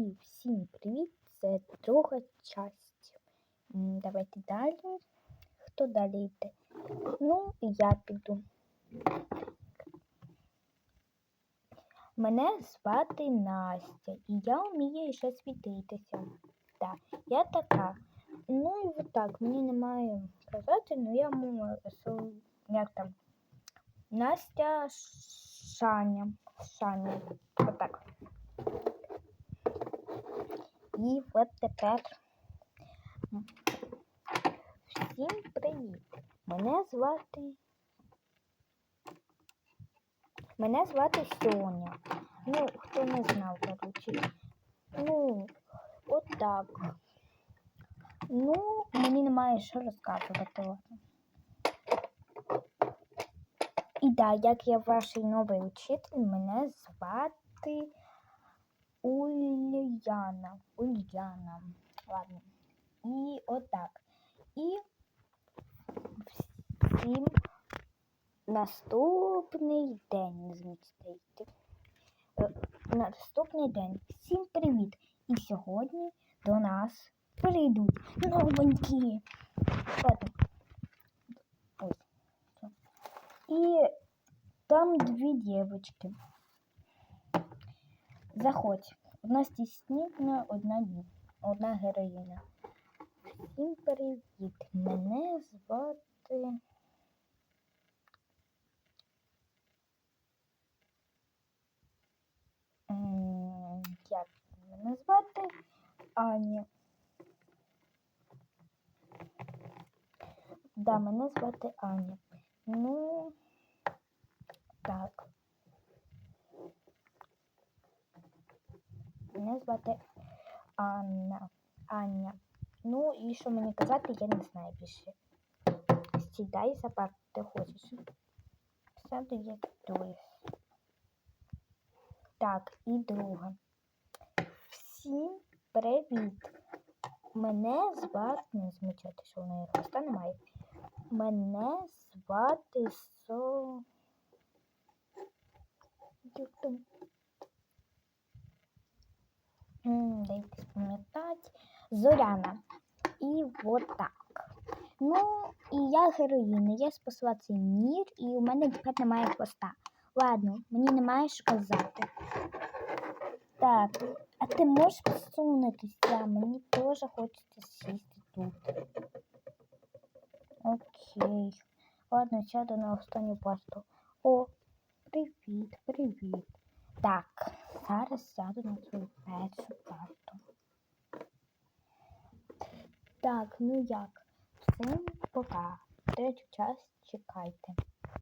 І всім привіт! Це друга часть. Давайте далі. Хто далі йде? Ну, я піду. Мене звати Настя, і я вмію ще світитися. Так, я така. Ну і отак, мені немає казати, але я можу, як там, Настя Шаня. Шаня. Отак. І от тепер всім привіт. Мене звати. Мене звати Соня. Ну, хто не знав, коротше. Ну, от так. Ну, мені немає що розказувати. І да, як я ваш новий учитель, мене звати Ульяна. Ульяна. Ладно. І отак. І всім наступний день змістити. Е, Наступний день. Всім привіт! І сьогодні до нас прийдуть новенькі. Все. І там дві дівчатки. Заходь. Одна стіснітна, одна. Одна героїня. Всім привіт. Мене звати. Як мене звати? Аня. Да, мене звати Аня. Ну, так. Мене звати Анна. Аня. Ну, і що мені казати, я не знаю більше. Сідай за парту, ти хочеш. Сяду я тут. Так, і друга. Всім привіт! Мене звати, не змічати, що в неї хвоста немає. Мене звати Со. М, Дайте спам'ятати. Зоряна. І от так. Ну, і я героїня. Я спасла цей мір, і у мене тепер немає хвоста. Ладно, мені немає що казати. Так, а ти можеш посунутися? Мені теж хочеться сісти тут. Окей. Ладно, сяду на останню парту. О, привіт, привіт. Так, зараз сяду свою першу карту. Так, ну як? Всім пока. Третю час чекайте.